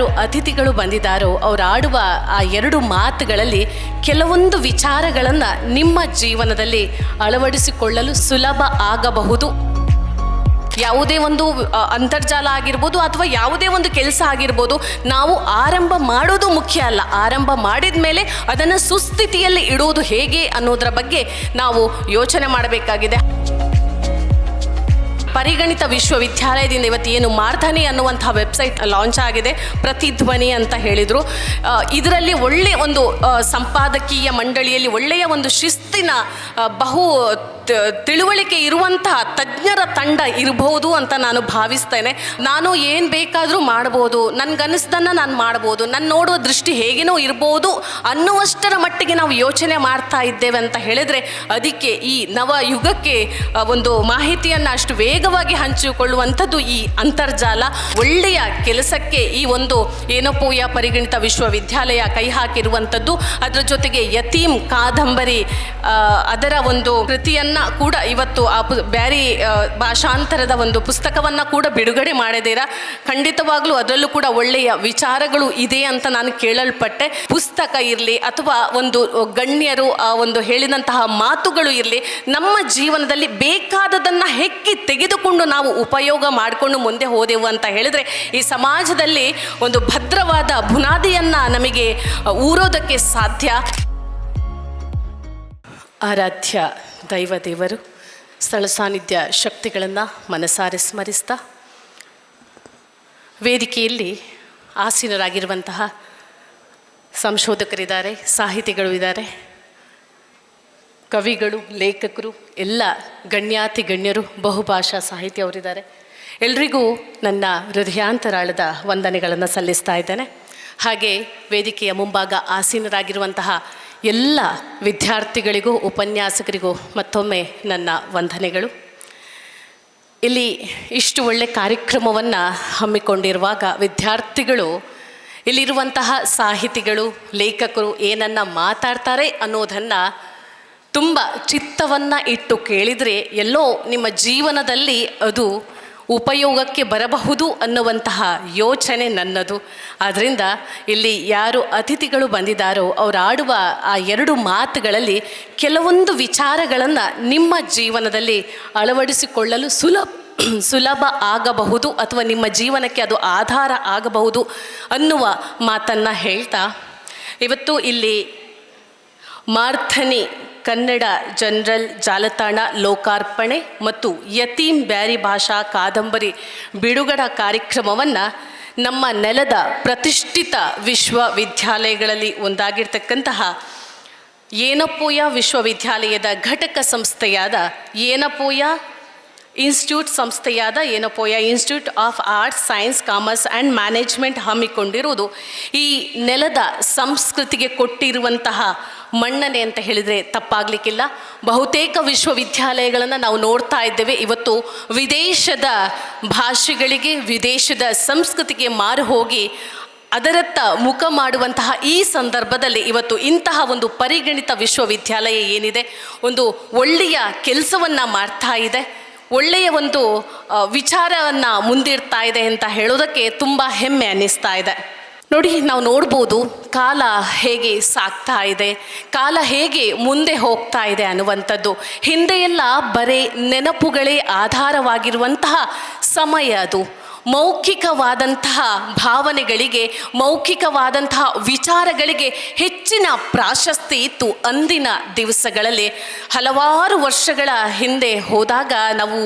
ಯಾರು ಅತಿಥಿಗಳು ಬಂದಿದ್ದಾರೋ ಅವರು ಆಡುವ ಆ ಎರಡು ಮಾತುಗಳಲ್ಲಿ ಕೆಲವೊಂದು ವಿಚಾರಗಳನ್ನು ನಿಮ್ಮ ಜೀವನದಲ್ಲಿ ಅಳವಡಿಸಿಕೊಳ್ಳಲು ಸುಲಭ ಆಗಬಹುದು. ಯಾವುದೇ ಒಂದು ಅಂತರ್ಜಾಲ ಆಗಿರ್ಬೋದು ಅಥವಾ ಯಾವುದೇ ಒಂದು ಕೆಲಸ ಆಗಿರ್ಬೋದು, ನಾವು ಆರಂಭ ಮಾಡೋದು ಮುಖ್ಯ ಅಲ್ಲ. ಆರಂಭ ಮಾಡಿದ ಮೇಲೆ ಅದನ್ನು ಸುಸ್ಥಿತಿಯಲ್ಲಿ ಇಡುವುದು ಹೇಗೆ ಅನ್ನೋದರ ಬಗ್ಗೆ ನಾವು ಯೋಚನೆ ಮಾಡಬೇಕಾಗಿದೆ. ಪರಿಗಣಿತ ವಿಶ್ವವಿದ್ಯಾಲಯದಿಂದ ಇವತ್ತು ಏನು ಮಾರ್ಧನಿ ಅನ್ನುವಂಥ ವೆಬ್ಸೈಟ್ ಲಾಂಚ್ ಆಗಿದೆ. ಪ್ರತಿಧ್ವನಿ ಅಂತ ಹೇಳಿದರು. ಇದರಲ್ಲಿ ಒಳ್ಳೆಯ ಒಂದು ಸಂಪಾದಕೀಯ ಮಂಡಳಿಯಲ್ಲಿ ಒಳ್ಳೆಯ ಒಂದು ಶಿಸ್ತಿನ ಬಹು ತಿಳುವಳಿಕೆ ಇರುವಂತಹ ತಜ್ಞರ ತಂಡ ಇರಬಹುದು ಅಂತ ನಾನು ಭಾವಿಸ್ತೇನೆ. ನಾನು ಏನು ಬೇಕಾದರೂ ಮಾಡ್ಬೋದು, ನನಗನ್ನಿಸ್ದನ್ನು ನಾನು ಮಾಡ್ಬೋದು ನನ್ನ ನೋಡುವ ದೃಷ್ಟಿ ಹೇಗೇನೋ ಇರ್ಬೋದು ಅನ್ನುವಷ್ಟರ ಮಟ್ಟಿಗೆ ನಾವು ಯೋಚನೆ ಮಾಡ್ತಾ ಇದ್ದೇವೆ ಅಂತ ಹೇಳಿದರೆ ಅದಕ್ಕೆ ಈ ನವ ಯುಗಕ್ಕೆ ಒಂದು ಮಾಹಿತಿಯನ್ನು ಅಷ್ಟು ವೇಗವಾಗಿ ಹಂಚಿಕೊಳ್ಳುವಂಥದ್ದು ಈ ಅಂತರ್ಜಾಲ. ಒಳ್ಳೆಯ ಕೆಲಸಕ್ಕೆ ಈ ಒಂದು ಏನಪ್ಪೋಯ ಪರಿಗಣಿತ ವಿಶ್ವವಿದ್ಯಾಲಯ ಕೈ ಹಾಕಿರುವಂಥದ್ದು, ಅದರ ಜೊತೆಗೆ ಯತೀಮ್ ಕಾದಂಬರಿ ಅದರ ಒಂದು ಕೃತಿಯನ್ನು ಕೂಡ ಇವತ್ತು ಆ ಪು, ಬ್ಯಾರಿ ಭಾಷಾಂತರದ ಒಂದು ಪುಸ್ತಕವನ್ನು ಕೂಡ ಬಿಡುಗಡೆ ಮಾಡಿದ್ದೀರಾ? ಖಂಡಿತವಾಗ್ಲೂ ಅದರಲ್ಲೂ ಕೂಡ ಒಳ್ಳೆಯ ವಿಚಾರಗಳು ಇದೆ ಅಂತ ನಾನು ಕೇಳಲ್ಪಟ್ಟೆ. ಪುಸ್ತಕ ಇರಲಿ ಅಥವಾ ಒಂದು ಗಣ್ಯರು, ಆ, ಒಂದು ಹೇಳಿದಂತಹ ಮಾತುಗಳು ಇರಲಿ, ನಮ್ಮ ಜೀವನದಲ್ಲಿ ಬೇಕಾದದನ್ನು ಹೆಕ್ಕಿ ತೆಗೆದುಕೊಂಡು ನಾವು ಉಪಯೋಗ ಮಾಡಿಕೊಂಡು ಮುಂದೆ ಹೋದೆವು ಅಂತ ಹೇಳಿದರೆ, ಈ ಸಮಾಜದಲ್ಲಿ ಒಂದು ಭದ್ರವಾದ ಬುನಾದಿಯನ್ನು ನಮಗೆ ಊರೋದಕ್ಕೆ ಸಾಧ್ಯ? ಆರಾಧ್ಯ ದೈವ ದೇವರು, ಸ್ಥಳ ಸಾನ್ನಿಧ್ಯ ಶಕ್ತಿಗಳನ್ನು ಮನಸಾರೆ ಸ್ಮರಿಸ್ತಾ, ವೇದಿಕೆಯಲ್ಲಿ ಆಸೀನರಾಗಿರುವಂತಹ ಸಂಶೋಧಕರಿದ್ದಾರೆ, ಸಾಹಿತಿಗಳು ಇದ್ದಾರೆ, ಕವಿಗಳು, ಲೇಖಕರು, ಎಲ್ಲ ಗಣ್ಯಾತಿ ಗಣ್ಯರು, ಬಹುಭಾಷಾ ಸಾಹಿತಿ ಅವರಿದ್ದಾರೆ. ಎಲ್ರಿಗೂ ನನ್ನ ಹೃದಯಾಂತರಾಳದ ವಂದನೆಗಳನ್ನು ಸಲ್ಲಿಸ್ತಾ ಇದ್ದೇನೆ. ಹಾಗೆ ವೇದಿಕೆಯ ಮುಂಭಾಗ ಆಸೀನರಾಗಿರುವಂತಹ ಎಲ್ಲ ವಿದ್ಯಾರ್ಥಿಗಳಿಗೂ, ಉಪನ್ಯಾಸಕರಿಗೂ ಮತ್ತೊಮ್ಮೆ ನನ್ನ ವಂದನೆಗಳು. ಇಲ್ಲಿ ಇಷ್ಟು ಒಳ್ಳೆ ಕಾರ್ಯಕ್ರಮವನ್ನು ಹಮ್ಮಿಕೊಂಡಿರುವಾಗ ವಿದ್ಯಾರ್ಥಿಗಳು, ಇಲ್ಲಿರುವಂತಹ ಸಾಹಿತಿಗಳು, ಲೇಖಕರು ಏನನ್ನ ಮಾತಾಡ್ತಾರೆ ಅನ್ನೋದನ್ನು ತುಂಬ ಚಿತ್ತವನ್ನು ಇಟ್ಟು ಕೇಳಿದರೆ ಎಲ್ಲೋ ನಿಮ್ಮ ಜೀವನದಲ್ಲಿ ಅದು ಉಪಯೋಗಕ್ಕೆ ಬರಬಹುದು ಅನ್ನುವಂತಹ ಯೋಚನೆ ನನ್ನದು. ಆದ್ದರಿಂದ ಇಲ್ಲಿ ಯಾರು ಅತಿಥಿಗಳು ಬಂದಿದ್ದಾರೋ ಅವರು ಆಡುವ ಆ ಎರಡು ಮಾತುಗಳಲ್ಲಿ ಕೆಲವೊಂದು ವಿಚಾರಗಳನ್ನು ನಿಮ್ಮ ಜೀವನದಲ್ಲಿ ಅಳವಡಿಸಿಕೊಳ್ಳಲು ಸುಲಭ ಸುಲಭ ಆಗಬಹುದು ಅಥವಾ ನಿಮ್ಮ ಜೀವನಕ್ಕೆ ಅದು ಆಧಾರ ಆಗಬಹುದು ಅನ್ನುವ ಮಾತನ್ನು ಹೇಳ್ತಾ, ಇವತ್ತು ಇಲ್ಲಿ ಮಾರ್ಥನಿ ಕನ್ನಡ ಜನರಲ್ ಜಾಲತಾಣ ಲೋಕಾರ್ಪಣೆ ಮತ್ತು ಯತೀಮ್ ಬ್ಯಾರಿ ಭಾಷಾ ಕಾದಂಬರಿ ಬಿಡುಗಡ ಕಾರ್ಯಕ್ರಮವನ್ನು ನಮ್ಮ ನೆಲದ ಪ್ರತಿಷ್ಠಿತ ವಿಶ್ವವಿದ್ಯಾಲಯಗಳಲ್ಲಿ ಒಂದಾಗಿರ್ತಕ್ಕಂತಹ ಏನಪೋಯ ವಿಶ್ವವಿದ್ಯಾಲಯದ ಘಟಕ ಸಂಸ್ಥೆಯಾದ ಏನಪೋಯ ಇನ್ಸ್ಟಿಟ್ಯೂಟ್ ಸಂಸ್ಥೆಯಾದ Yenepoya institute of arts, science, commerce and management ಹಮ್ಮಿಕೊಂಡಿರುವುದು ಈ ನೆಲದ ಸಂಸ್ಕೃತಿಗೆ ಕೊಟ್ಟಿರುವಂತಹ ಮನ್ನಣೆ ಅಂತ ಹೇಳಿದರೆ ತಪ್ಪಾಗಲಿಕ್ಕಿಲ್ಲ. ಬಹುತೇಕ ವಿಶ್ವವಿದ್ಯಾಲಯಗಳನ್ನು ನಾವು ನೋಡ್ತಾ ಇದ್ದೇವೆ. ಇವತ್ತು ವಿದೇಶದ ಭಾಷೆಗಳಿಗೆ, ವಿದೇಶದ ಸಂಸ್ಕೃತಿಗೆ ಮಾರು ಹೋಗಿ ಅದರತ್ತ ಮುಖ ಮಾಡುವಂತಹ ಈ ಸಂದರ್ಭದಲ್ಲಿ ಇವತ್ತು ಇಂತಹ ಒಂದು ಪರಿಗಣಿತ ವಿಶ್ವವಿದ್ಯಾಲಯ ಏನಿದೆ, ಒಂದು ಒಳ್ಳೆಯ ಕೆಲಸವನ್ನು ಮಾಡ್ತಾ ಇದೆ. ಒಳ್ಳೆಯ ಒಂದು ವಿಚಾರವನ್ನು ಮುಂದಿಡ್ತಾ ಇದೆ ಅಂತ ಹೇಳೋದಕ್ಕೆ ತುಂಬ ಹೆಮ್ಮೆ ಅನ್ನಿಸ್ತಾ ಇದೆ. ನೋಡಿ, ನಾವು ನೋಡ್ಬೋದು ಕಾಲ ಹೇಗೆ ಸಾಗ್ತಾ ಇದೆ, ಕಾಲ ಹೇಗೆ ಮುಂದೆ ಹೋಗ್ತಾ ಇದೆ ಅನ್ನುವಂಥದ್ದು. ಹಿಂದೆಯೆಲ್ಲ ಬರೀ ನೆನಪುಗಳೇ ಆಧಾರವಾಗಿರುವಂತಹ ಸಮಯ ಅದು. ಮೌಖಿಕವಾದಂತಹ ಭಾವನೆಗಳಿಗೆ, ಮೌಖಿಕವಾದಂತಹ ವಿಚಾರಗಳಿಗೆ ಹೆಚ್ಚಿನ ಪ್ರಾಶಸ್ತಿ ಇತ್ತು ಅಂದಿನ ದಿವಸಗಳಲ್ಲಿ. ಹಲವಾರು ವರ್ಷಗಳ ಹಿಂದೆ ಹೋದಾಗ ನಾವು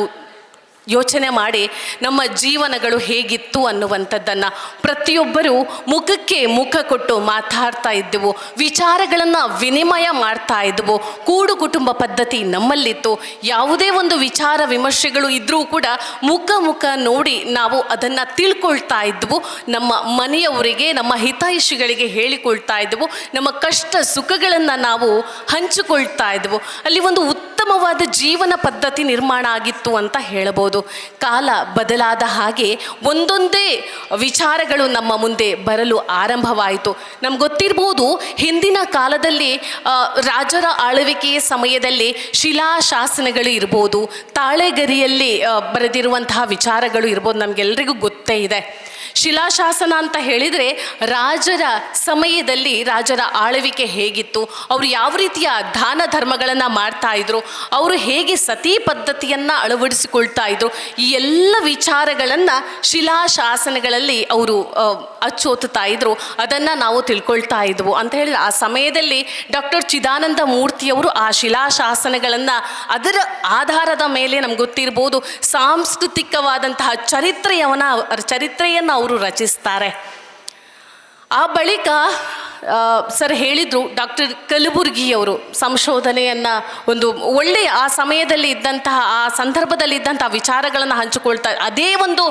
ಯೋಚನೆ ಮಾಡಿ ನಮ್ಮ ಜೀವನಗಳು ಹೇಗಿತ್ತು ಅನ್ನುವಂಥದ್ದನ್ನು ಪ್ರತಿಯೊಬ್ಬರೂ ಮುಖಕ್ಕೆ ಮುಖ ಕೊಟ್ಟು ಮಾತಾಡ್ತಾ ಇದ್ದೆವು. ವಿಚಾರಗಳನ್ನು ವಿನಿಮಯ ಮಾಡ್ತಾ ಇದ್ದವು. ಕೂಡು ಕುಟುಂಬ ಪದ್ಧತಿ ನಮ್ಮಲ್ಲಿತ್ತು. ಯಾವುದೇ ಒಂದು ವಿಚಾರ ವಿಮರ್ಶೆಗಳು ಇದ್ದರೂ ಕೂಡ ಮುಖ ಮುಖ ನೋಡಿ ನಾವು ಅದನ್ನು ತಿಳ್ಕೊಳ್ತಾ ಇದ್ದವು. ನಮ್ಮ ಮನೆಯವರಿಗೆ, ನಮ್ಮ ಹಿತೈಷಿಗಳಿಗೆ ಹೇಳಿಕೊಳ್ತಾ ಇದ್ದವು. ನಮ್ಮ ಕಷ್ಟ ಸುಖಗಳನ್ನು ನಾವು ಹಂಚಿಕೊಳ್ತಾ ಇದ್ದವು. ಅಲ್ಲಿ ಒಂದು ಉತ್ತಮವಾದ ಜೀವನ ಪದ್ಧತಿ ನಿರ್ಮಾಣ ಆಗಿತ್ತು ಅಂತ ಹೇಳಬಹುದು. ಕಾಲ ಬದಲಾದ ಹಾಗೆ ಒಂದೊಂದೇ ವಿಚಾರಗಳು ನಮ್ಮ ಮುಂದೆ ಬರಲು ಆರಂಭವಾಯಿತು. ನಮ್ಗೆ ಗೊತ್ತಿರ್ಬೋದು ಹಿಂದಿನ ಕಾಲದಲ್ಲಿ ರಾಜರ ಆಳ್ವಿಕೆಯ ಸಮಯದಲ್ಲಿ ಶಿಲಾಶಾಸನಗಳು ಇರ್ಬೋದು, ತಾಳೆಗರಿಯಲ್ಲಿ ಬರೆದಿರುವಂತಹ ವಿಚಾರಗಳು ಇರ್ಬೋದು ನಮಗೆಲ್ಲರಿಗೂ ಗೊತ್ತೇ ಇದೆ. ಶಿಲಾಶಾಸನ ಅಂತ ಹೇಳಿದರೆ ರಾಜರ ಸಮಯದಲ್ಲಿ ರಾಜರ ಆಳ್ವಿಕೆ ಹೇಗಿತ್ತು, ಅವರು ಯಾವ ರೀತಿಯ ದಾನ ಧರ್ಮಗಳನ್ನು ಮಾಡ್ತಾ ಇದ್ರು, ಅವರು ಹೇಗೆ ಸತಿ ಪದ್ಧತಿಯನ್ನು ಅಳವಡಿಸಿಕೊಳ್ತಾ ಇದ್ರು, ಈ ಎಲ್ಲ ವಿಚಾರಗಳನ್ನು ಶಿಲಾಶಾಸನಗಳಲ್ಲಿ ಅವರು ಅಚ್ಚೊತ್ತಾ ಇದ್ರು. ಅದನ್ನು ನಾವು ತಿಳ್ಕೊಳ್ತಾ ಇದ್ವು. ಅಂತ ಹೇಳಿದ್ರೆ ಆ ಸಮಯದಲ್ಲಿ ಡಾಕ್ಟರ್ ಚಿದಾನಂದ ಮೂರ್ತಿಯವರು ಆ ಶಿಲಾಶಾಸನಗಳನ್ನು ಅದರ ಆಧಾರದ ಮೇಲೆ ನಮ್ಗೆ ಗೊತ್ತಿರ್ಬೋದು, ಸಾಂಸ್ಕೃತಿಕವಾದಂತಹ ಚರಿತ್ರೆಯವನ, ಚರಿತ್ರೆಯನ್ನು ಅವರು ರಚಿಸ್ತಾರೆ. ಆ ಬಳಿಕ ಸರ್ ಹೇಳಿದರು ಡಾಕ್ಟರ್ ಕಲಬುರ್ಗಿಯವರು ಸಂಶೋಧನೆಯನ್ನು ಒಂದು ಒಳ್ಳೆಯ ಆ ಸಮಯದಲ್ಲಿ ಇದ್ದಂತಹ, ಆ ಸಂದರ್ಭದಲ್ಲಿ ಇದ್ದಂತಹ ವಿಚಾರಗಳನ್ನು ಹಂಚಿಕೊಳ್ತಾ, ಅದೇ ಒಂದು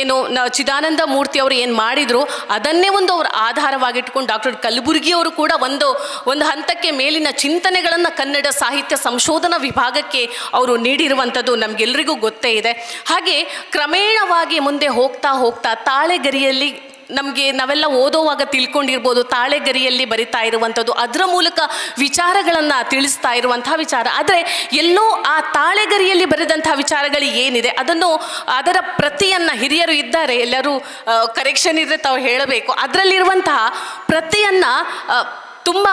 ಏನು ಚಿದಾನಂದ ಮೂರ್ತಿ ಅವರು ಏನು ಮಾಡಿದರು, ಅದನ್ನೇ ಒಂದು ಅವ್ರ ಆಧಾರವಾಗಿಟ್ಕೊಂಡು ಡಾಕ್ಟರ್ ಕಲಬುರ್ಗಿಯವರು ಕೂಡ ಒಂದು ಒಂದು ಹಂತಕ್ಕೆ ಮೇಲಿನ ಚಿಂತನೆಗಳನ್ನು ಕನ್ನಡ ಸಾಹಿತ್ಯ ಸಂಶೋಧನಾ ವಿಭಾಗಕ್ಕೆ ಅವರು ನೀಡಿರುವಂಥದ್ದು ನಮಗೆಲ್ಲರಿಗೂ ಗೊತ್ತೇ ಇದೆ. ಹಾಗೆ ಕ್ರಮೇಣವಾಗಿ ಮುಂದೆ ಹೋಗ್ತಾ ಹೋಗ್ತಾ ತಾಳೆಗರಿಯಲ್ಲಿ ನಮಗೆ ನಾವೆಲ್ಲ ಓದೋವಾಗ ತಿಳ್ಕೊಂಡಿರ್ಬೋದು, ತಾಳೆಗರಿಯಲ್ಲಿ ಬರಿತಾ ಇರುವಂಥದ್ದು, ಅದರ ಮೂಲಕ ವಿಚಾರಗಳನ್ನು ತಿಳಿಸ್ತಾ ಇರುವಂತಹ ವಿಚಾರ. ಆದರೆ ಎಲ್ಲೋ ಆ ತಾಳೆಗರಿಯಲ್ಲಿ ಬರೆದಂತಹ ವಿಚಾರಗಳು ಏನಿದೆ, ಅದನ್ನು ಅದರ ಪ್ರತಿಯನ್ನು ಹಿರಿಯರು ಇದ್ದಾರೆ, ಎಲ್ಲರೂ ಕರೆಕ್ಷನ್ ಇದ್ರೆ ತಾವು ಹೇಳಬೇಕು. ಅದರಲ್ಲಿರುವಂತಹ ಪ್ರತಿಯನ್ನು ತುಂಬ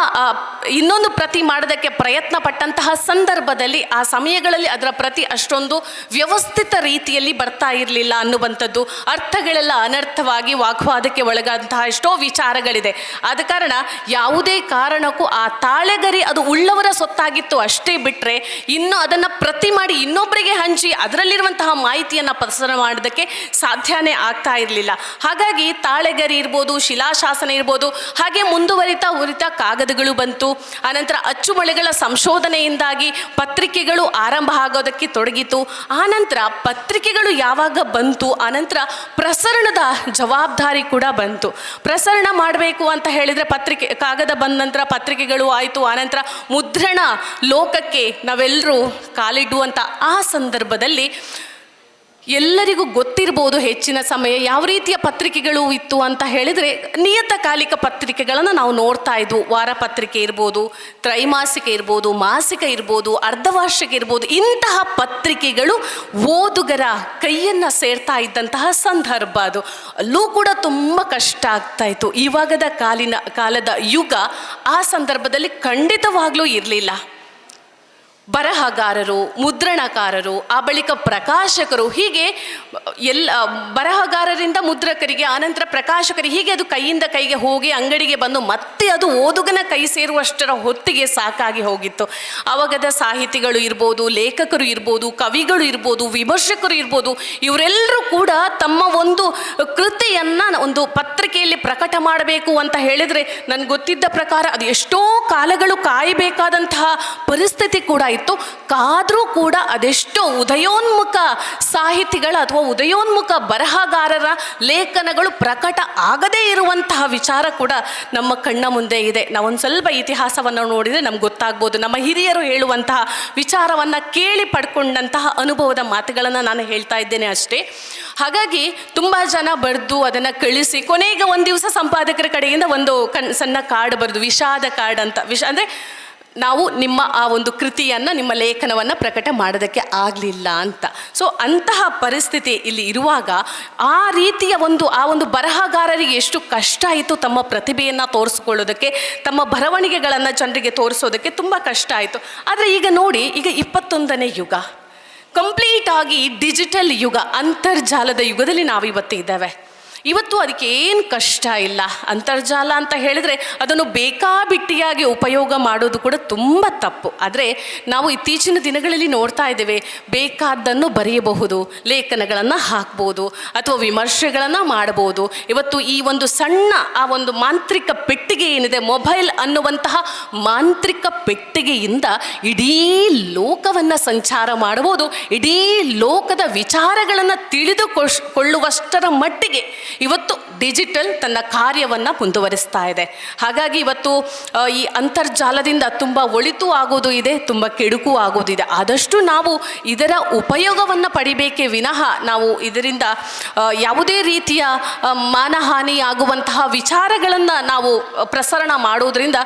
ಇನ್ನೊಂದು ಪ್ರತಿ ಮಾಡೋದಕ್ಕೆ ಪ್ರಯತ್ನ ಪಟ್ಟಂತಹ ಸಂದರ್ಭದಲ್ಲಿ ಆ ಸಮಯಗಳಲ್ಲಿ ಅದರ ಪ್ರತಿ ಅಷ್ಟೊಂದು ವ್ಯವಸ್ಥಿತ ರೀತಿಯಲ್ಲಿ ಬರ್ತಾ ಇರಲಿಲ್ಲ ಅನ್ನುವಂಥದ್ದು, ಅರ್ಥಗಳೆಲ್ಲ ಅನರ್ಥವಾಗಿ ವಾಗ್ವಾದಕ್ಕೆ ಒಳಗಾದಂತಹ ಎಷ್ಟೋ ವಿಚಾರಗಳಿದೆ. ಆದ ಕಾರಣ ಯಾವುದೇ ಕಾರಣಕ್ಕೂ ಆ ತಾಳೆಗರಿ ಅದು ಉಳ್ಳವರ ಸೊತ್ತಾಗಿತ್ತು ಅಷ್ಟೇ ಬಿಟ್ಟರೆ ಇನ್ನು ಅದನ್ನು ಪ್ರತಿ ಮಾಡಿ ಇನ್ನೊಬ್ಬರಿಗೆ ಹಂಚಿ ಅದರಲ್ಲಿರುವಂತಹ ಮಾಹಿತಿಯನ್ನು ಪ್ರಸಾರ ಮಾಡೋದಕ್ಕೆ ಸಾಧ್ಯನೇ ಆಗ್ತಾ ಇರಲಿಲ್ಲ. ಹಾಗಾಗಿ ತಾಳೆಗರಿ ಇರ್ಬೋದು, ಶಿಲಾಶಾಸನ ಇರ್ಬೋದು, ಹಾಗೆ ಮುಂದುವರಿತಾ ಉರಿತ ಕಾಗದಗಳು ಬಂತು. ಆನಂತರ ಅಚ್ಚುಮಳೆಗಳ ಸಂಶೋಧನೆಯಿಂದಾಗಿ ಪತ್ರಿಕೆಗಳು ಆರಂಭ ಆಗೋದಕ್ಕೆ ತೊಡಗಿತು. ಆನಂತರ ಪತ್ರಿಕೆಗಳು ಯಾವಾಗ ಬಂತು? ಆನಂತರ ಪ್ರಸರಣದ ಜವಾಬ್ದಾರಿ ಕೂಡ ಬಂತು. ಪ್ರಸರಣ ಮಾಡಬೇಕು ಅಂತ ಹೇಳಿದರೆ ಪತ್ರಿಕೆ, ಕಾಗದ ಬಂದ ನಂತರ ಪತ್ರಿಕೆಗಳು ಆಯಿತು. ಆನಂತರ ಮುದ್ರಣ ಲೋಕಕ್ಕೆ ನಾವೆಲ್ಲರೂ ಕಾಲಿಡುವಂಥ ಆ ಸಂದರ್ಭದಲ್ಲಿ ಎಲ್ಲರಿಗೂ ಗೊತ್ತಿರ್ಬೋದು ಹೆಚ್ಚಿನ ಸಮಯ ಯಾವ ರೀತಿಯ ಪತ್ರಿಕೆಗಳು ಇತ್ತು ಅಂತ ಹೇಳಿದರೆ ನಿಯತಕಾಲಿಕ ಪತ್ರಿಕೆಗಳನ್ನು ನಾವು ನೋಡ್ತಾ ಇದ್ವು. ವಾರ ಪತ್ರಿಕೆ ಇರ್ಬೋದು, ತ್ರೈಮಾಸಿಕ ಇರ್ಬೋದು, ಮಾಸಿಕ ಇರ್ಬೋದು, ಅರ್ಧವಾರ್ಷಿಕ ಇರ್ಬೋದು, ಇಂತಹ ಪತ್ರಿಕೆಗಳು ಓದುಗರ ಕೈಯನ್ನು ಸೇರ್ತಾ ಇದ್ದಂತಹ ಸಂದರ್ಭ ಅದು. ಅಲ್ಲೂ ಕೂಡ ತುಂಬ ಕಷ್ಟ ಆಗ್ತಾ ಇತ್ತು. ಇವಾಗದ ಕಾಲಿನ, ಕಾಲದ ಯುಗ ಆ ಸಂದರ್ಭದಲ್ಲಿ ಖಂಡಿತವಾಗ್ಲೂ ಇರಲಿಲ್ಲ. ಬರಹಗಾರರು, ಮುದ್ರಣಕಾರರು, ಆ ಬಳಿಕ ಪ್ರಕಾಶಕರು, ಹೀಗೆ ಎಲ್ಲ, ಬರಹಗಾರರಿಂದ ಮುದ್ರಕರಿಗೆ, ಆನಂತರ ಪ್ರಕಾಶಕರಿಗೆ, ಹೀಗೆ ಅದು ಕೈಯಿಂದ ಕೈಗೆ ಹೋಗಿ ಅಂಗಡಿಗೆ ಬಂದು ಮತ್ತೆ ಅದು ಓದುಗನ ಕೈ ಸೇರುವಷ್ಟರ ಹೊತ್ತಿಗೆ ಸಾಕಾಗಿ ಹೋಗಿತ್ತು. ಅವಾಗದ ಸಾಹಿತಿಗಳು ಇರ್ಬೋದು, ಲೇಖಕರು ಇರ್ಬೋದು, ಕವಿಗಳು ಇರ್ಬೋದು, ವಿಮರ್ಶಕರು ಇರ್ಬೋದು, ಇವರೆಲ್ಲರೂ ಕೂಡ ತಮ್ಮ ಒಂದು ಕೃತಿಯನ್ನು ಒಂದು ಪತ್ರಿಕೆಯಲ್ಲಿ ಪ್ರಕಟ ಮಾಡಬೇಕು ಅಂತ ಹೇಳಿದರೆ ನನಗೆ ಗೊತ್ತಿದ್ದ ಪ್ರಕಾರ ಅದು ಎಷ್ಟೋ ಕಾಲಗಳು ಕಾಯಬೇಕಾದಂತಹ ಪರಿಸ್ಥಿತಿ ಕೂಡ ಇತ್ತು ಕಾದರೂ ಕೂಡ ಅದೆಷ್ಟೋ ಉದಯೋನ್ಮುಖ ಸಾಹಿತಿಗಳ ಅಥವಾ ಉದಯೋನ್ಮುಖ ಬರಹಗಾರರ ಲೇಖನಗಳು ಪ್ರಕಟ ಆಗದೇ ಇರುವಂತಹ ವಿಚಾರ ಕೂಡ ನಮ್ಮ ಕಣ್ಣ ಮುಂದೆ ಇದೆ. ನಾವೊಂದು ಸ್ವಲ್ಪ ಇತಿಹಾಸವನ್ನು ನೋಡಿದರೆ ನಮ್ಗೆ ಗೊತ್ತಾಗ್ಬೋದು. ನಮ್ಮ ಹಿರಿಯರು ಹೇಳುವಂತಹ ವಿಚಾರವನ್ನು ಕೇಳಿ ಪಡ್ಕೊಂಡಂತಹ ಅನುಭವದ ಮಾತುಗಳನ್ನು ನಾನು ಹೇಳ್ತಾ ಇದ್ದೇನೆ ಅಷ್ಟೇ. ಹಾಗಾಗಿ ತುಂಬ ಜನ ಬರೆದು ಅದನ್ನು ಕಳಿಸಿ, ಕೊನೆಗೆ ಒಂದು ದಿವಸ ಸಂಪಾದಕರ ಕಡೆಯಿಂದ ಒಂದು ಕಣ್, ಸಣ್ಣ ಕಾರ್ಡ್ ಬರೆದು, ವಿಷಾದ ಕಾರ್ಡ್ ಅಂತ, ವಿಷ, ಅಂದರೆ ನಾವು ನಿಮ್ಮ ಆ ಒಂದು ಕೃತಿಯನ್ನು, ನಿಮ್ಮ ಲೇಖನವನ್ನು ಪ್ರಕಟ ಮಾಡೋದಕ್ಕೆ ಆಗಲಿಲ್ಲ ಅಂತ. ಸೊ ಅಂತಹ ಪರಿಸ್ಥಿತಿ ಇಲ್ಲಿ ಇರುವಾಗ ಆ ರೀತಿಯ ಒಂದು, ಆ ಒಂದು ಬರಹಗಾರರಿಗೆ ಎಷ್ಟು ಕಷ್ಟ ಆಯಿತು ತಮ್ಮ ಪ್ರತಿಭೆಯನ್ನು ತೋರಿಸ್ಕೊಳ್ಳೋದಕ್ಕೆ, ತಮ್ಮ ಬರವಣಿಗೆಗಳನ್ನು ಜನರಿಗೆ ತೋರಿಸೋದಕ್ಕೆ ತುಂಬ ಕಷ್ಟ ಆಯಿತು. ಆದರೆ ಈಗ ನೋಡಿ, ಈಗ ಇಪ್ಪತ್ತೊಂದನೇ ಯುಗ. ಕಂಪ್ಲೀಟಾಗಿ ಡಿಜಿಟಲ್ ಯುಗ, ಅಂತರ್ಜಾಲದ ಯುಗದಲ್ಲಿ ನಾವು ಇವತ್ತು ಇದ್ದೇವೆ ಇವತ್ತು ಅದಕ್ಕೆ ಏನು ಕಷ್ಟ ಇಲ್ಲ. ಅಂತರ್ಜಾಲ ಅಂತ ಹೇಳಿದರೆ ಅದನ್ನು ಬೇಕಾಬಿಟ್ಟಿಯಾಗಿ ಉಪಯೋಗ ಮಾಡೋದು ಕೂಡ ತುಂಬ ತಪ್ಪು. ಆದರೆ ನಾವು ಇತ್ತೀಚಿನ ದಿನಗಳಲ್ಲಿ ನೋಡ್ತಾ ಇದ್ದೇವೆ, ಬೇಕಾದ್ದನ್ನು ಬರೆಯಬಹುದು, ಲೇಖನಗಳನ್ನು ಹಾಕ್ಬೋದು, ಅಥವಾ ವಿಮರ್ಶೆಗಳನ್ನು ಮಾಡಬಹುದು. ಇವತ್ತು ಈ ಒಂದು ಸಣ್ಣ, ಆ ಒಂದು ಮಾಂತ್ರಿಕ ಪೆಟ್ಟಿಗೆ ಏನಿದೆ, ಮೊಬೈಲ್ ಅನ್ನುವಂತಹ ಮಾಂತ್ರಿಕ ಪೆಟ್ಟಿಗೆಯಿಂದ ಇಡೀ ಲೋಕವನ್ನು ಸಂಚಾರ ಮಾಡಬಹುದು, ಇಡೀ ಲೋಕದ ವಿಚಾರಗಳನ್ನು ತಿಳಿದುಕೊಳ್ಳುವಷ್ಟರ ಮಟ್ಟಿಗೆ ಇವತ್ತು ಡಿಜಿಟಲ್ ತನ್ನ ಕಾರ್ಯವನ್ನು ಮುಂದುವರಿಸ್ತಾ ಇದೆ. ಹಾಗಾಗಿ ಇವತ್ತು ಈ ಅಂತರ್ಜಾಲದಿಂದ ತುಂಬ ಒಳಿತು ಆಗೋದು ಇದೆ, ತುಂಬ ಕೆಡುಕು ಆಗೋದಿದೆ ಆದಷ್ಟು ನಾವು ಇದರ ಉಪಯೋಗವನ್ನು ಪಡಿಬೇಕೇ ವಿನಃ ನಾವು ಇದರಿಂದ ಯಾವುದೇ ರೀತಿಯ ಮಾನಹಾನಿಯಾಗುವಂತಹ ವಿಚಾರಗಳನ್ನು ನಾವು ಪ್ರಸರಣ ಮಾಡೋದ್ರಿಂದ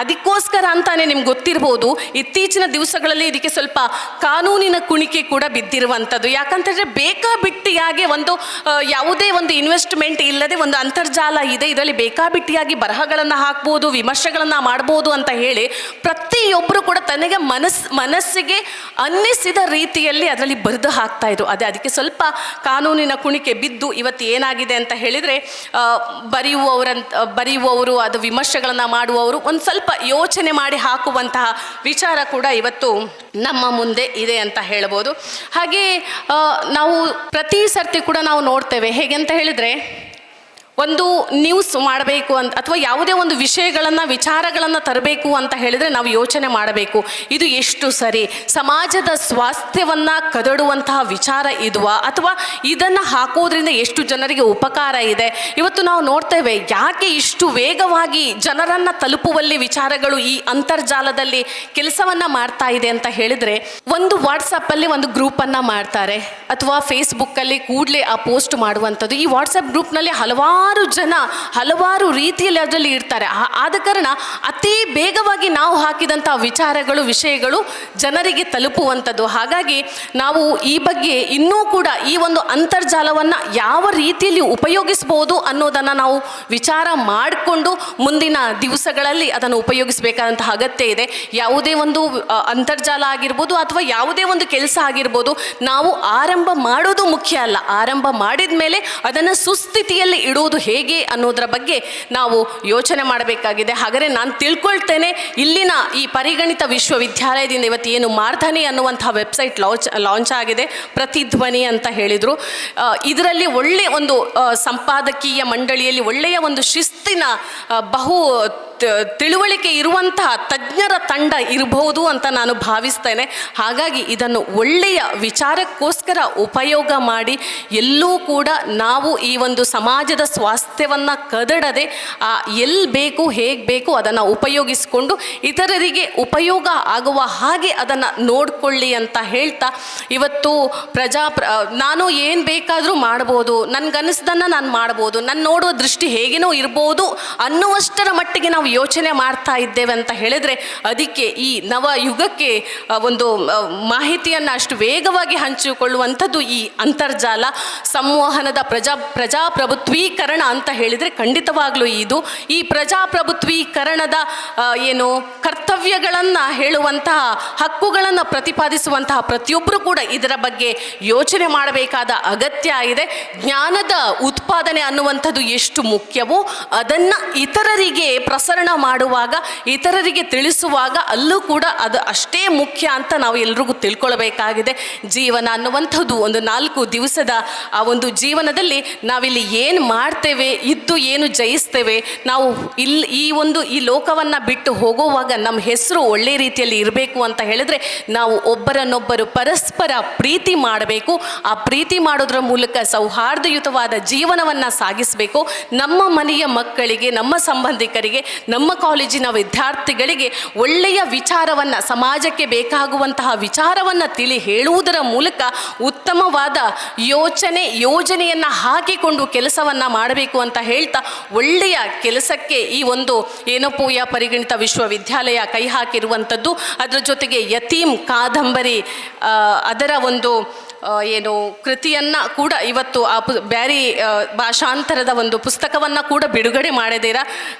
ಅದಕ್ಕೋಸ್ಕರ ಅಂತಾನೆ ನಿಮ್ಗೆ ಗೊತ್ತಿರ್ಬೋದು, ಇತ್ತೀಚಿನ ದಿವಸಗಳಲ್ಲಿ ಇದಕ್ಕೆ ಸ್ವಲ್ಪ ಕಾನೂನಿನ ಕುಣಿಕೆ ಕೂಡ ಬಿದ್ದಿರುವಂಥದ್ದು. ಯಾಕಂತಂದರೆ ಬೇಕಾಬಿಟ್ಟಿಯಾಗಿ ಒಂದು ಯಾವುದೇ ಒಂದು ಇನ್ವೆಸ್ಟ್ಮೆಂಟ್ ಇಲ್ಲದೆ ಒಂದು ಅಂತರ್ಜಾಲ ಇದೆ, ಇದರಲ್ಲಿ ಬೇಕಾಬಿಟ್ಟಿಯಾಗಿ ಬರಹಗಳನ್ನು ಹಾಕ್ಬೋದು, ವಿಮರ್ಶೆಗಳನ್ನು ಮಾಡ್ಬೋದು ಅಂತ ಹೇಳಿ ಪ್ರತಿಯೊಬ್ಬರು ಕೂಡ ತನಗೆ ಮನಸ್, ಮನಸ್ಸಿಗೆ ಅನ್ನಿಸಿದ ರೀತಿಯಲ್ಲಿ ಅದರಲ್ಲಿ ಬರೆದು ಹಾಕ್ತಾ ಇದ್ರು. ಅದೇ ಅದಕ್ಕೆ ಸ್ವಲ್ಪ ಕಾನೂನಿನ ಕುಣಿಕೆ ಬಿದ್ದು ಇವತ್ತು ಏನಾಗಿದೆ ಅಂತ ಹೇಳಿದರೆ ಬರೆಯುವವರಂತ, ಬರೆಯುವವರು, ಅದು ವಿಮರ್ಶೆಗಳನ್ನು ಮಾಡುವವರು ಒಂದು ಸ್ವಲ್ಪ ಯೋಚನೆ ಮಾಡಿ ಹಾಕುವಂತಹ ವಿಚಾರ ಕೂಡ ಇವತ್ತು ನಮ್ಮ ಮುಂದೆ ಇದೆ ಅಂತ ಹೇಳ್ಬೋದು. ಹಾಗೆ ನಾವು ಪ್ರತಿ ಸರ್ತಿ ಕೂಡ ನಾವು ನೋಡ್ತೇವೆ. ಹೇಗೆ ಅಂತ ಹೇಳಿದರೆ ಒಂದು ನ್ಯೂಸ್ ಮಾಡಬೇಕು ಅಂತ ಅಥವಾ ಯಾವುದೇ ಒಂದು ವಿಷಯಗಳನ್ನು, ವಿಚಾರಗಳನ್ನು ತರಬೇಕು ಅಂತ ಹೇಳಿದರೆ ನಾವು ಯೋಚನೆ ಮಾಡಬೇಕು. ಇದು ಎಷ್ಟು ಸರಿ? ಸಮಾಜದ ಸ್ವಾಸ್ಥ್ಯವನ್ನು ಕದಡುವಂತಹ ವಿಚಾರ ಇದುವಾ? ಅಥವಾ ಇದನ್ನು ಹಾಕೋದ್ರಿಂದ ಎಷ್ಟು ಜನರಿಗೆ ಉಪಕಾರ ಇದೆ? ಇವತ್ತು ನಾವು ನೋಡ್ತೇವೆ ಯಾಕೆ ಇಷ್ಟು ವೇಗವಾಗಿ ಜನರನ್ನು ತಲುಪುವಲ್ಲಿ ವಿಚಾರಗಳು ಈ ಅಂತರ್ಜಾಲದಲ್ಲಿ ಕೆಲಸವನ್ನು ಮಾಡ್ತಾ ಇದೆ ಅಂತ ಹೇಳಿದರೆ ಒಂದು ವಾಟ್ಸಪ್ಪಲ್ಲಿ ಒಂದು ಗ್ರೂಪನ್ನು ಮಾಡ್ತಾರೆ. ಅಥವಾ ಫೇಸ್ಬುಕ್ಕಲ್ಲಿ ಕೂಡಲೇ ಆ ಪೋಸ್ಟ್ ಮಾಡುವಂಥದ್ದು. ಈ ವಾಟ್ಸಪ್ ಗ್ರೂಪ್ನಲ್ಲಿ ಹಲವಾರು ಜನ ಹಲವಾರು ರೀತಿಯಲ್ಲಿ ಅದರಲ್ಲಿ ಇರ್ತಾರೆ. ಆದ ಕಾರಣ ಅತಿ ಬೇಗವಾಗಿ ನಾವು ಹಾಕಿದಂಥ ವಿಚಾರಗಳು, ವಿಷಯಗಳು ಜನರಿಗೆ ತಲುಪುವಂಥದ್ದು ಹಾಗಾಗಿ ನಾವು ಈ ಬಗ್ಗೆ ಇನ್ನೂ ಕೂಡ ಈ ಒಂದು ಅಂತರ್ಜಾಲವನ್ನು ಯಾವ ರೀತಿಯಲ್ಲಿ ಉಪಯೋಗಿಸ್ಬೋದು ಅನ್ನೋದನ್ನು ನಾವು ವಿಚಾರ ಮಾಡಿಕೊಂಡು ಮುಂದಿನ ದಿವಸಗಳಲ್ಲಿ ಅದನ್ನು ಉಪಯೋಗಿಸಬೇಕಾದಂತಹ ಅಗತ್ಯ ಇದೆ. ಯಾವುದೇ ಒಂದು ಅಂತರ್ಜಾಲ ಆಗಿರ್ಬೋದು ಅಥವಾ ಯಾವುದೇ ಒಂದು ಕೆಲಸ ಆಗಿರ್ಬೋದು ನಾವು ಆರಂಭ ಮಾಡೋದು ಮುಖ್ಯ ಅಲ್ಲ. ಆರಂಭ ಮಾಡಿದ ಮೇಲೆ ಅದನ್ನು ಸುಸ್ಥಿತಿಯಲ್ಲಿ ಇಡುವುದು ಹೇಗೆ ಅನ್ನೋದರ ಬಗ್ಗೆ ನಾವು ಯೋಚನೆ ಮಾಡಬೇಕಾಗಿದೆ. ಹಾಗಾದರೆ ನಾನು ತಿಳ್ಕೊಳ್ತೇನೆ, ಇಲ್ಲಿನ ಈ ಪರಿಗಣಿತ ವಿಶ್ವವಿದ್ಯಾಲಯದಿಂದ ಇವತ್ತು ಏನು ಮಾರ್ಧನಿ ಅನ್ನುವಂತಹ ವೆಬ್ಸೈಟ್ ಲಾಂಚ್ ಲಾಂಚ್ ಆಗಿದೆ, ಪ್ರತಿಧ್ವನಿ ಅಂತ ಹೇಳಿದರು. ಇದರಲ್ಲಿ ಒಳ್ಳೆಯ ಒಂದು ಸಂಪಾದಕೀಯ ಮಂಡಳಿಯಲ್ಲಿ ಒಳ್ಳೆಯ ಒಂದು ಶಿಸ್ತಿನ ಬಹು ತಿಳುವಳಿಕೆ ಇರುವಂತಹ ತಜ್ಞರ ತಂಡ ಇರಬಹುದು ಅಂತ ನಾನು ಭಾವಿಸ್ತೇನೆ. ಹಾಗಾಗಿ ಇದನ್ನು ಒಳ್ಳೆಯ ವಿಚಾರಕ್ಕೋಸ್ಕರ ಉಪಯೋಗ ಮಾಡಿ, ಎಲ್ಲೂ ಕೂಡ ನಾವು ಈ ಒಂದು ಸಮಾಜದ ಸ್ವಾಸ್ಥ್ಯವನ್ನು ಕದಡದೆ ಎಲ್ಲಿ ಬೇಕು, ಹೇಗೆ ಬೇಕು ಅದನ್ನು ಉಪಯೋಗಿಸಿಕೊಂಡು, ಇತರರಿಗೆ ಉಪಯೋಗ ಆಗುವ ಹಾಗೆ ಅದನ್ನು ನೋಡಿಕೊಳ್ಳಿ ಅಂತ ಹೇಳ್ತಾ, ಇವತ್ತು ಪ್ರಜಾ ಪ್ರ, ನಾನು ಏನು ಬೇಕಾದರೂ ಮಾಡ್ಬೋದು ನನಗನ್ನಿಸ್ದನ್ನು ನಾನು ಮಾಡ್ಬೋದು ನನ್ನ ನೋಡುವ ದೃಷ್ಟಿ ಹೇಗೇನೋ ಇರ್ಬೋದು ಅನ್ನುವಷ್ಟರ ಮಟ್ಟಿಗೆ ನಾವು ಯೋಚನೆ ಮಾಡ್ತಾ ಇದ್ದೇವೆ ಅಂತ ಹೇಳಿದರೆ ಅದಕ್ಕೆ ಈ ನವ ಯುಗಕ್ಕೆ ಒಂದು ಮಾಹಿತಿಯನ್ನು ಅಷ್ಟು ವೇಗವಾಗಿ ಹಂಚಿಕೊಳ್ಳುವಂಥದ್ದು ಈ ಅಂತರ್ಜಾಲ ಸಂವಹನದ ಪ್ರಜಾ, ಪ್ರಜಾಪ್ರಭುತ್ವೀಕರಣ ಅಂತ ಹೇಳಿದರೆ ಖಂಡಿತವಾಗ್ಲೂ ಇದು. ಈ ಪ್ರಜಾಪ್ರಭುತ್ವೀಕರಣದ ಏನು ಕರ್ತವ್ಯಗಳನ್ನು ಹೇಳುವಂತಹ, ಹಕ್ಕುಗಳನ್ನು ಪ್ರತಿಪಾದಿಸುವಂತಹ ಪ್ರತಿಯೊಬ್ಬರು ಕೂಡ ಇದರ ಬಗ್ಗೆ ಯೋಚನೆ ಮಾಡಬೇಕಾದ ಅಗತ್ಯ ಇದೆ. ಜ್ಞಾನದ ಉತ್ಪಾದನೆ ಅನ್ನುವಂಥದ್ದು ಎಷ್ಟು ಮುಖ್ಯವೋ ಅದನ್ನು ಇತರರಿಗೆ ಮಾಡುವಾಗ, ಇತರರಿಗೆ ತಿಳಿಸುವಾಗ ಅಲ್ಲೂ ಕೂಡ ಅದು ಅಷ್ಟೇ ಮುಖ್ಯ ಅಂತ ನಾವು ಎಲ್ರಿಗೂ ತಿಳ್ಕೊಳ್ಬೇಕಾಗಿದೆ. ಜೀವನ ಅನ್ನುವಂಥದ್ದು ಒಂದು ನಾಲ್ಕು ದಿವಸದ ಆ ಒಂದು ಜೀವನದಲ್ಲಿ ನಾವಿಲ್ಲಿ ಏನು ಮಾಡ್ತೇವೆ, ಇದ್ದು ಏನು ಜಯಿಸ್ತೇವೆ, ನಾವು ಇಲ್ಲಿ ಈ ಒಂದು ಈ ಲೋಕವನ್ನು ಬಿಟ್ಟು ಹೋಗುವಾಗ ನಮ್ಮ ಹೆಸರು ಒಳ್ಳೆ ರೀತಿಯಲ್ಲಿ ಇರಬೇಕು ಅಂತ ಹೇಳಿದ್ರೆ ನಾವು ಒಬ್ಬರನ್ನೊಬ್ಬರು ಪರಸ್ಪರ ಪ್ರೀತಿ ಮಾಡಬೇಕು. ಆ ಪ್ರೀತಿ ಮಾಡೋದ್ರ ಮೂಲಕ ಸೌಹಾರ್ದಯುತವಾದ ಜೀವನವನ್ನು ಸಾಗಿಸಬೇಕು. ನಮ್ಮ ಮನೆಯ ಮಕ್ಕಳಿಗೆ, ನಮ್ಮ ಸಂಬಂಧಿಕರಿಗೆ ನಮ್ಮ ಕಾಲೇಜಿನ ವಿದ್ಯಾರ್ಥಿಗಳಿಗೆ ಒಳ್ಳೆಯ ವಿಚಾರವನ್ನು, ಸಮಾಜಕ್ಕೆ ಬೇಕಾಗುವಂತಹ ವಿಚಾರವನ್ನು ತಿಳಿ ಹೇಳುವುದರ ಮೂಲಕ ಉತ್ತಮವಾದ ಯೋಚನೆ, ಯೋಜನೆಯನ್ನು ಹಾಕಿಕೊಂಡು ಕೆಲಸವನ್ನು ಮಾಡಬೇಕು ಅಂತ ಹೇಳ್ತಾ ಒಳ್ಳೆಯ ಕೆಲಸಕ್ಕೆ ಈ ಒಂದು ಏನಪ್ಪೋಯ ಪರಿಗಣಿತ ವಿಶ್ವವಿದ್ಯಾಲಯ ಕೈ ಹಾಕಿರುವಂಥದ್ದು. ಅದರ ಜೊತೆಗೆ ಯತೀಮ್ ಕಾದಂಬರಿ ಅದರ ಒಂದು ಏನು ಕೃತಿಯನ್ನು ಕೂಡ ಇವತ್ತು ಆ ಪು, ಬ್ಯಾರಿ ಭಾಷಾಂತರದ ಒಂದು ಪುಸ್ತಕವನ್ನು ಕೂಡ ಬಿಡುಗಡೆ ಮಾಡಿದೀರ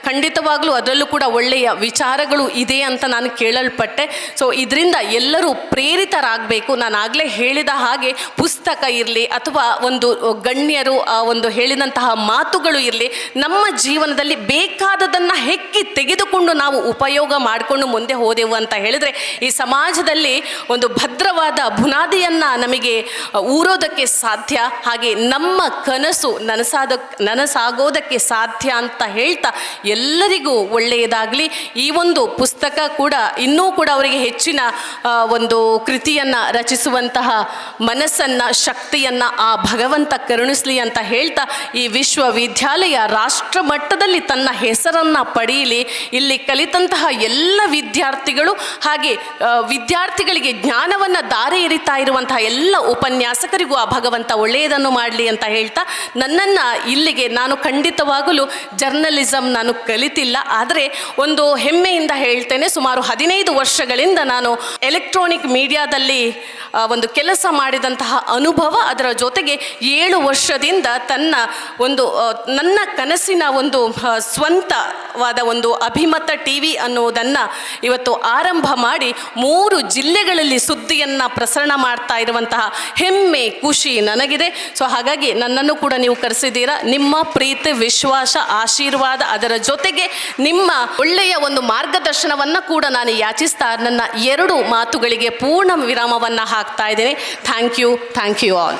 ಖಂಡಿತವಾಗಲೂ ಅದರಲ್ಲೂ ಕೂಡ ಒಳ್ಳೆಯ ವಿಚಾರಗಳು ಇದೆ ಅಂತ ನಾನು ಕೇಳಲ್ಪಟ್ಟೆ. ಸೊ ಇದರಿಂದ ಎಲ್ಲರೂ ಪ್ರೇರಿತರಾಗಬೇಕು. ನಾನು ಆಗಲೇ ಹೇಳಿದ ಹಾಗೆ ಪುಸ್ತಕ ಇರಲಿ ಅಥವಾ ಒಂದು ಗಣ್ಯರು ಒಂದು ಹೇಳಿದಂತಹ ಮಾತುಗಳು ಇರಲಿ, ನಮ್ಮ ಜೀವನದಲ್ಲಿ ಬೇಕಾದದನ್ನು ಹೆಕ್ಕಿ ತೆಗೆದುಕೊಂಡು ನಾವು ಉಪಯೋಗ ಮಾಡಿಕೊಂಡು ಮುಂದೆ ಹೋದೆವು ಅಂತ ಹೇಳಿದರೆ, ಈ ಸಮಾಜದಲ್ಲಿ ಒಂದು ಭದ್ರವಾದ ಬುನಾದಿಯನ್ನು ನಮಗೆ ಊರೋದಕ್ಕೆ ಸಾಧ್ಯ, ಹಾಗೆ ನಮ್ಮ ಕನಸು ನನಸಾದ, ನನಸಾಗೋದಕ್ಕೆ ಸಾಧ್ಯ ಅಂತ ಹೇಳ್ತಾ ಎಲ್ಲರಿಗೂ ಒಳ್ಳೆಯದಾಗಲಿ. ಈ ಒಂದು ಪುಸ್ತಕ ಕೂಡ ಇನ್ನೂ ಕೂಡ ಅವರಿಗೆ ಹೆಚ್ಚಿನ ಒಂದು ಕೃತಿಯನ್ನು ರಚಿಸುವಂತಹ ಮನಸ್ಸನ್ನು, ಶಕ್ತಿಯನ್ನು ಆ ಭಗವಂತ ಕರುಣಿಸಲಿ ಅಂತ ಹೇಳ್ತಾ ಈ ವಿಶ್ವವಿದ್ಯಾಲಯ ರಾಷ್ಟ್ರ ಮಟ್ಟದಲ್ಲಿ ತನ್ನ ಹೆಸರನ್ನು ಪಡೆಯಲಿ. ಇಲ್ಲಿ ಕಲಿತಂತಹ ಎಲ್ಲ ವಿದ್ಯಾರ್ಥಿಗಳು ಹಾಗೆ ವಿದ್ಯಾರ್ಥಿಗಳಿಗೆ ಜ್ಞಾನವನ್ನು ದಾರಿ ಎರಿತಾ ಇರುವಂತಹ ಎಲ್ಲ ಉಪನ್ಯಾಸಕರಿಗೂ ಆ ಭಗವಂತ ಒಳ್ಳೆಯದನ್ನು ಮಾಡಲಿ ಅಂತ ಹೇಳ್ತಾ ನನ್ನನ್ನು ಇಲ್ಲಿಗೆ ನಾನು ಖಂಡಿತವಾಗಲೂ ಜರ್ನಲಿಸಮ್ ನಾನು ಕಲಿತಿಲ್ಲ. ಆದರೆ ಒಂದು ಹೆಮ್ಮೆಯಿಂದ ಹೇಳ್ತೇನೆ, ಸುಮಾರು ಹದಿನೈದು ವರ್ಷಗಳಿಂದ ನಾನು ಎಲೆಕ್ಟ್ರಾನಿಕ್ ಮೀಡಿಯಾದಲ್ಲಿ ಒಂದು ಕೆಲಸ ಮಾಡಿದಂತಹ ಅನುಭವ ಅದರ ಜೊತೆಗೆ ಏಳು ವರ್ಷದಿಂದ ತನ್ನ ಒಂದು ನನ್ನ ಕನಸಿನ ಒಂದು ಸ್ವಂತವಾದ ಒಂದು ಅಭಿಮತ ಟಿ ವಿ ಅನ್ನುವುದನ್ನು ಇವತ್ತು ಆರಂಭ ಮಾಡಿ ಮೂರು ಜಿಲ್ಲೆಗಳಲ್ಲಿ ಸುದ್ದಿಯನ್ನು ಪ್ರಸರಣ ಮಾಡ್ತಾ ಇರುವಂತಹ ಹೆಮ್ಮೆ, ಖುಷಿ ನನಗಿದೆ. ಸೊ ಹಾಗಾಗಿ ನನ್ನನ್ನು ಕೂಡ ನೀವು ಕರೆಸಿದ್ದೀರಾ. ನಿಮ್ಮ ಪ್ರೀತಿ, ವಿಶ್ವಾಸ, ಆಶೀರ್ವಾದ ಅದರ ಜೊತೆಗೆ ನಿಮ್ಮ ಒಳ್ಳೆಯ ಒಂದು ಮಾರ್ಗದರ್ಶನವನ್ನು ಕೂಡ ನಾನು ಯಾಚಿಸ್ತಾ ನನ್ನ ಎರಡು ಮಾತುಗಳಿಗೆ ಪೂರ್ಣ ವಿರಾಮವನ್ನು ಹಾಕ್ತಾ ಇದ್ದೇನೆ. Thank you thank you all